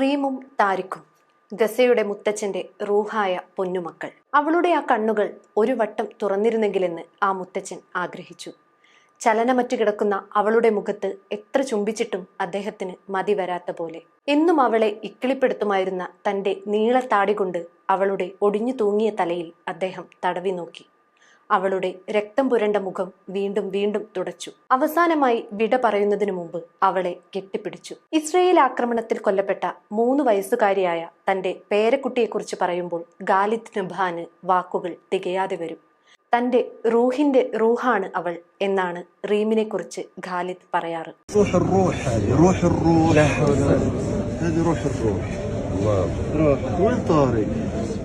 റീമും താരിഖും ഗസയുടെ മുത്തച്ഛന്റെ റൂഹായ പൊന്നുമക്കൾ. അവളുടെ ആ കണ്ണുകൾ ഒരു വട്ടം തുറന്നിരുന്നെങ്കിലെന്ന് ആ മുത്തച്ഛൻ ആഗ്രഹിച്ചു. ചലനമറ്റു കിടക്കുന്ന അവളുടെ മുഖത്ത് എത്ര ചുംബിച്ചിട്ടും അദ്ദേഹത്തിന് മതി വരാത്ത പോലെ. എന്നും അവളെ ഇക്കിളിപ്പെടുത്തുമായിരുന്ന തന്റെ നീളത്താടി കൊണ്ട് അവളുടെ ഒടിഞ്ഞു തൂങ്ങിയ തലയിൽ അദ്ദേഹം തടവി നോക്കി. അവളുടെ രക്തം പുരണ്ട മുഖം വീണ്ടും വീണ്ടും തുടച്ചു. അവസാനമായി വിട പറയുന്നതിനു മുമ്പ് അവളെ കെട്ടിപ്പിടിച്ചു. ഇസ്രയേൽ ആക്രമണത്തിൽ കൊല്ലപ്പെട്ട മൂന്ന് വയസ്സുകാരിയായ തന്റെ പേരക്കുട്ടിയെക്കുറിച്ച് പറയുമ്പോൾ ഗാലിദ് നബാന് വാക്കുകൾ തികയാതെ വരും. തന്റെ റൂഹിന്റെ റൂഹാണ് അവൾ എന്നാണ് റീമിനെ കുറിച്ച് ഖാലിദ് പറയാറ്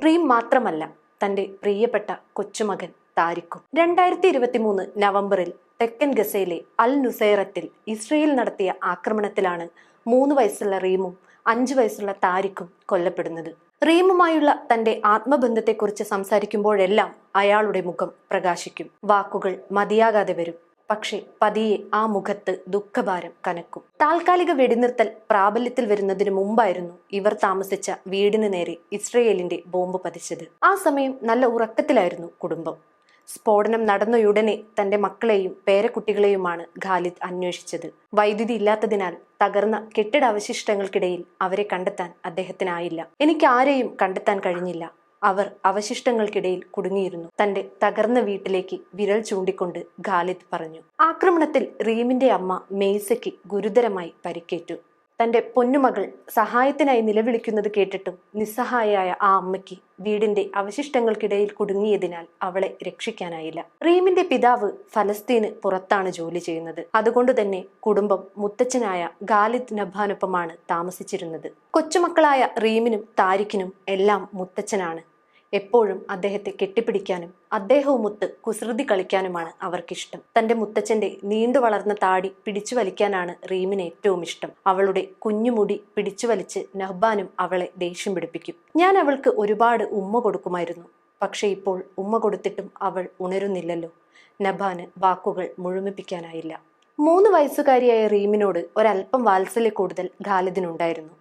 റീം മാത്രമല്ല തന്റെ പ്രിയപ്പെട്ട കൊച്ചുമകൻ താരിഖും രണ്ടായിരത്തി ഇരുപത്തി മൂന്ന് നവംബറിൽ തെക്കൻ ഗസയിലെ അൽ നുസൈറത്തിൽ ഇസ്രയേൽ നടത്തിയ ആക്രമണത്തിലാണ് മൂന്ന് വയസ്സുള്ള റീമും അഞ്ചു വയസ്സുള്ള താരിഖും കൊല്ലപ്പെടുന്നത്. റീമുമായുള്ള തന്റെ ആത്മബന്ധത്തെക്കുറിച്ച് സംസാരിക്കുമ്പോഴെല്ലാം അയാളുടെ മുഖം പ്രകാശിക്കും. വാക്കുകൾ മതിയാകാതെ വരും. പക്ഷേ പതിയെ ആ മുഖത്ത് ദുഃഖഭാരം കനക്കും. താൽക്കാലിക വെടിനിർത്തൽ പ്രാബല്യത്തിൽ വരുന്നതിന് മുമ്പായിരുന്നു ഇവർ താമസിച്ച വീടിന് നേരെ ഇസ്രയേലിന്റെ ബോംബ് പതിച്ചത്. ആ സമയം നല്ല ഉറക്കത്തിലായിരുന്നു കുടുംബം. സ്ഫോടനം നടന്നയുടനെ തന്റെ മക്കളെയും പേരക്കുട്ടികളെയുമാണ് ഖാലിദ് അന്വേഷിച്ചത്. വൈദ്യുതി ഇല്ലാത്തതിനാൽ തകർന്ന കെട്ടിടാവശിഷ്ടങ്ങൾക്കിടയിൽ അവരെ കണ്ടെത്താൻ അദ്ദേഹത്തിനായില്ല. എനിക്ക് ആരെയും കണ്ടെത്താൻ കഴിഞ്ഞില്ല. അവർ അവശിഷ്ടങ്ങൾക്കിടയിൽ കുടുങ്ങിയിരുന്നു. തന്റെ തകർന്ന വീട്ടിലേക്ക് വിരൽ ചൂണ്ടിക്കൊണ്ട് ഖാലിദ് പറഞ്ഞു ആക്രമണത്തിൽ റീമിന്റെ അമ്മ മെയ്സയ്ക്ക് ഗുരുതരമായി പരിക്കേറ്റു. തന്റെ പൊന്നുമകൾ സഹായത്തിനായി നിലവിളിക്കുന്നത് കേട്ടിട്ടും നിസ്സഹായയായ ആ അമ്മയ്ക്ക് വീടിന്റെ അവശിഷ്ടങ്ങൾക്കിടയിൽ കുടുങ്ങിയതിനാൽ അവളെ രക്ഷിക്കാനായില്ല. റീമിന്റെ പിതാവ് ഫലസ്തീന് പുറത്താണ് ജോലി ചെയ്യുന്നത്. അതുകൊണ്ട് തന്നെ കുടുംബം മുത്തച്ഛനായ ഗാലിദ് നബാനൊപ്പമാണ് താമസിച്ചിരുന്നത്. കൊച്ചുമക്കളായ റീമിനും താരിഖിനും എല്ലാം മുത്തച്ഛനാണ്. എപ്പോഴും അദ്ദേഹത്തെ കെട്ടിപ്പിടിക്കാനും അദ്ദേഹവുമൊത്ത് കുസൃതി കളിക്കാനുമാണ് അവർക്കിഷ്ടം. തന്റെ മുത്തച്ഛന്റെ നീണ്ടു വളർന്ന താടി പിടിച്ചു വലിക്കാനാണ് റീമിന് ഏറ്റവും ഇഷ്ടം. അവളുടെ കുഞ്ഞുമുടി പിടിച്ചു വലിച്ച് നഹ്ബാനും അവളെ ദേഷ്യം പിടിപ്പിക്കും. ഞാൻ അവൾക്ക് ഒരുപാട് ഉമ്മ കൊടുക്കുമായിരുന്നു. പക്ഷേ ഇപ്പോൾ ഉമ്മ കൊടുത്തിട്ടും അവൾ ഉണരുന്നില്ലല്ലോ. നബാന് വാക്കുകൾ മുഴുമിപ്പിക്കാനായില്ല. മൂന്ന് വയസ്സുകാരിയായ റീമിനോട് ഒരല്പം വാത്സല്യ കൂടുതൽ ഖാലിദിനുണ്ടായിരുന്നു.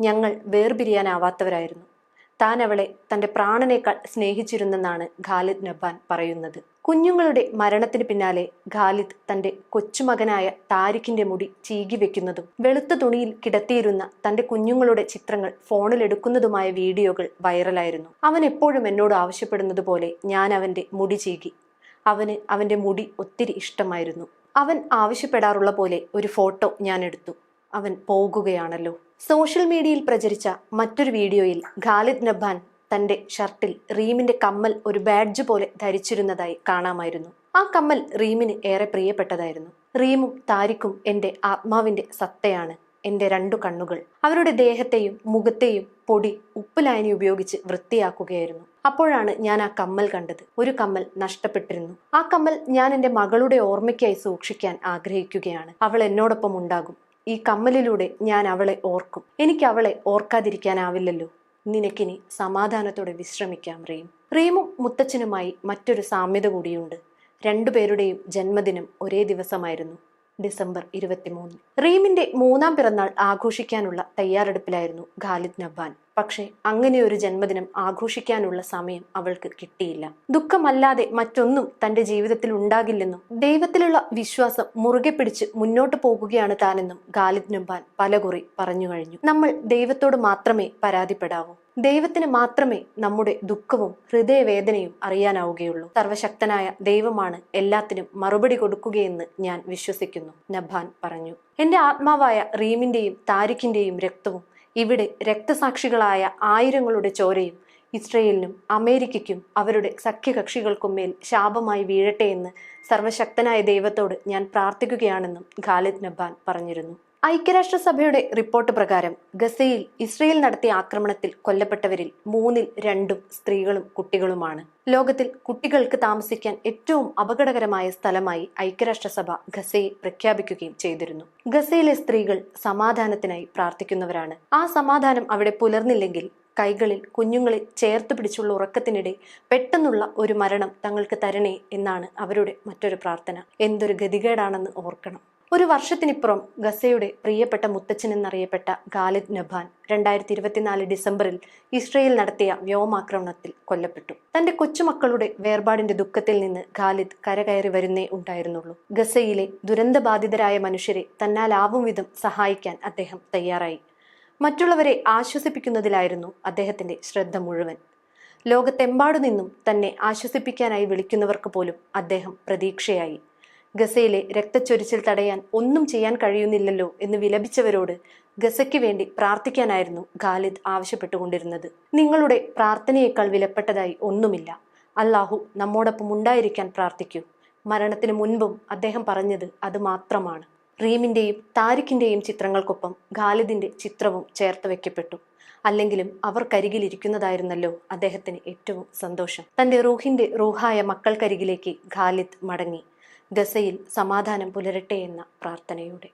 ഞങ്ങൾ വേർപിരിയാനാവാത്തവരായിരുന്നു. താൻ അവളെ തന്റെ പ്രാണനേക്കാൾ സ്നേഹിച്ചിരുന്നെന്നാണ് ഖാലിദ് നബ്ബാൻ പറയുന്നത്. കുഞ്ഞുങ്ങളുടെ മരണത്തിന് പിന്നാലെ ഖാലിദ് തന്റെ കൊച്ചുമകനായ താരിഖിന്റെ മുടി ചീകി വെക്കുന്നതും വെളുത്ത തുണിയിൽ കിടത്തിയിരുന്ന തന്റെ കുഞ്ഞുങ്ങളുടെ ചിത്രങ്ങൾ ഫോണിൽ എടുക്കുന്നതുമായ വീഡിയോകൾ വൈറലായിരുന്നു. അവൻ എപ്പോഴും എന്നോട് ആവശ്യപ്പെടുന്നത് പോലെ ഞാൻ അവന്റെ മുടി ചീകി. അവന് അവന്റെ മുടി ഒത്തിരി ഇഷ്ടമായിരുന്നു. അവൻ ആവശ്യപ്പെടാറുള്ള പോലെ ഒരു ഫോട്ടോ ഞാൻ എടുത്തു. അവൻ പോകുകയാണല്ലോ. സോഷ്യൽ മീഡിയയിൽ പ്രചരിച്ച മറ്റൊരു വീഡിയോയിൽ ഖാലിദ് നബ്ബാൻ തന്റെ ഷർട്ടിൽ റീമിന്റെ കമ്മൽ ഒരു ബാഡ്ജ് പോലെ ധരിച്ചിരുന്നതായി കാണാമായിരുന്നു. ആ കമ്മൽ റീമിന് ഏറെ പ്രിയപ്പെട്ടതായിരുന്നു. റീമും താരിക്കും എന്റെ ആത്മാവിന്റെ സത്തയാണ് എന്റെ രണ്ടു കണ്ണുകൾ. അവരുടെ ദേഹത്തെയും മുഖത്തെയും പൊടി ഉപ്പുലായനി ഉപയോഗിച്ച് വൃത്തിയാക്കുകയായിരുന്നു. അപ്പോഴാണ് ഞാൻ ആ കമ്മൽ കണ്ടത്. ഒരു കമ്മൽ നഷ്ടപ്പെട്ടിരുന്നു. ആ കമ്മൽ ഞാൻ എന്റെ മകളുടെ ഓർമ്മയ്ക്കായി സൂക്ഷിക്കാൻ ആഗ്രഹിക്കുകയാണ്. അവൾ എന്നോടൊപ്പം ഉണ്ടാകും. ഈ കമ്മലിലൂടെ ഞാൻ അവളെ ഓർക്കും. എനിക്ക് അവളെ ഓർക്കാതിരിക്കാനാവില്ലല്ലോ. നിനക്കിനി സമാധാനത്തോടെ വിശ്രമിക്കാം റീം. റീമും മുത്തച്ഛനുമായി മറ്റൊരു സാമ്യത കൂടിയുണ്ട്. രണ്ടുപേരുടെയും ജന്മദിനം ഒരേ ദിവസമായിരുന്നു ഡിസംബർ ഇരുപത്തിമൂന്ന്. റീമിന്റെ മൂന്നാം പിറന്നാൾ ആഘോഷിക്കാനുള്ള തയ്യാറെടുപ്പിലായിരുന്നു ഖാലിദ് നബ്ബാൻ. പക്ഷേ അങ്ങനെ ഒരു ജന്മദിനം ആഘോഷിക്കാനുള്ള സമയം അവൾക്ക് കിട്ടിയില്ല. ദുഃഖമല്ലാതെ മറ്റൊന്നും തന്റെ ജീവിതത്തിൽ ഉണ്ടാകില്ലെന്നും ദൈവത്തിലുള്ള വിശ്വാസം മുറുകെ പിടിച്ച് മുന്നോട്ട് പോകുകയാണ് താനെന്നും ഖാലിദ് നുംബാൻ പലകുറി പറഞ്ഞു കഴിഞ്ഞു. നമ്മൾ ദൈവത്തോട് മാത്രമേ പരാതിപ്പെടാവൂ. ദൈവത്തിന് മാത്രമേ നമ്മുടെ ദുഃഖവും ഹൃദയവേദനയും അറിയാനാവുകയുള്ളൂ. സർവശക്തനായ ദൈവമാണ് എല്ലാത്തിനും മറുപടി കൊടുക്കുകയെന്ന് ഞാൻ വിശ്വസിക്കുന്നു നഭാൻ പറഞ്ഞു. എന്റെ ആത്മാവായ റീമിന്റെയും താരിഖിന്റെയും രക്തവും ഇവിടെ രക്തസാക്ഷികളായ ആയിരങ്ങളുടെ ചോരയും ഇസ്രയേലിനും അമേരിക്കയ്ക്കും അവരുടെ സഖ്യകക്ഷികൾക്കും മേൽ ശാപമായി വീഴട്ടെ എന്ന് സർവശക്തനായ ദൈവത്തോട് ഞാൻ പ്രാർത്ഥിക്കുകയാണെന്നും ഖാലിദ് നബ്ബാൻ പറഞ്ഞിരുന്നു. ഐക്യരാഷ്ട്രസഭയുടെ റിപ്പോർട്ട് പ്രകാരം ഗസയിൽ ഇസ്രയേൽ നടത്തിയ ആക്രമണത്തിൽ കൊല്ലപ്പെട്ടവരിൽ മൂന്നിൽ രണ്ടും സ്ത്രീകളും കുട്ടികളുമാണ്. ലോകത്തിൽ കുട്ടികൾക്ക് താമസിക്കാൻ ഏറ്റവും അപകടകരമായ സ്ഥലമായി ഐക്യരാഷ്ട്രസഭ ഗസയെ പ്രഖ്യാപിക്കുകയും ചെയ്തിരുന്നു. ഗസയിലെ സ്ത്രീകൾ സമാധാനത്തിനായി പ്രാർത്ഥിക്കുന്നവരാണ്. ആ സമാധാനം അവിടെ പുലർന്നില്ലെങ്കിൽ കൈകളിൽ കുഞ്ഞുങ്ങളെ ചേർത്ത് പിടിച്ചുള്ള ഉറക്കത്തിനിടെ പെട്ടെന്നുള്ള ഒരു മരണം തങ്ങൾക്ക് തരണേ എന്നാണ് അവരുടെ മറ്റൊരു പ്രാർത്ഥന. എന്തൊരു ഗതികേടാണെന്ന് ഓർക്കണം. ഒരു വർഷത്തിനിപ്പുറം ഗസയുടെ പ്രിയപ്പെട്ട മുത്തച്ഛൻ എന്നറിയപ്പെട്ട ഖാലിദ് നബാൻ രണ്ടായിരത്തി ഇരുപത്തിനാല് ഡിസംബറിൽ ഇസ്രയേൽ നടത്തിയ വ്യോമാക്രമണത്തിൽ കൊല്ലപ്പെട്ടു. തന്റെ കൊച്ചുമക്കളുടെ വേർപാടിന്റെ ദുഃഖത്തിൽ നിന്ന് ഖാലിദ് കരകയറി വരുന്നേ ഉണ്ടായിരുന്നുള്ളൂ. ഗസയിലെ ദുരന്തബാധിതരായ മനുഷ്യരെ തന്നാലാവും വിധം സഹായിക്കാൻ അദ്ദേഹം തയ്യാറായി. മറ്റുള്ളവരെ ആശ്വസിപ്പിക്കുന്നതിലായിരുന്നു അദ്ദേഹത്തിന്റെ ശ്രദ്ധ മുഴുവൻ. ലോകത്തെമ്പാടു നിന്നും തന്നെ ആശ്വസിപ്പിക്കാനായി വിളിക്കുന്നവർക്ക് പോലും അദ്ദേഹം പ്രതീക്ഷയായി. ഗസയിലെ രക്തച്ചൊരിച്ചിൽ തടയാൻ ഒന്നും ചെയ്യാൻ കഴിയുന്നില്ലല്ലോ എന്ന് വിലപിച്ചവരോട് ഗസയ്ക്ക് വേണ്ടി പ്രാർത്ഥിക്കാനായിരുന്നു ഖാലിദ് ആവശ്യപ്പെട്ടുകൊണ്ടിരുന്നത്. നിങ്ങളുടെ പ്രാർത്ഥനയേക്കാൾ വിലപ്പെട്ടതായി ഒന്നുമില്ല. അള്ളാഹു നമ്മോടൊപ്പം ഉണ്ടായിരിക്കാൻ പ്രാർത്ഥിക്കൂ. മരണത്തിന് മുൻപും അദ്ദേഹം പറഞ്ഞത് അത് മാത്രമാണ്. റീമിന്റെയും താരിഖിന്റെയും ചിത്രങ്ങൾക്കൊപ്പം ഖാലിദിന്റെ ചിത്രവും ചേർത്ത് വയ്ക്കപ്പെട്ടു. അല്ലെങ്കിലും അവർ അവർക്കരികിലിരിക്കുന്നതായിരുന്നല്ലോ അദ്ദേഹത്തിന് ഏറ്റവും സന്തോഷം. തന്റെ റൂഹിന്റെ റൂഹായ മക്കൾക്കരികിലേക്ക് ഖാലിദ് മടങ്ങി. ഗസയിൽ സമാധാനം പുലരട്ടെ എന്ന പ്രാർത്ഥനയോടെ.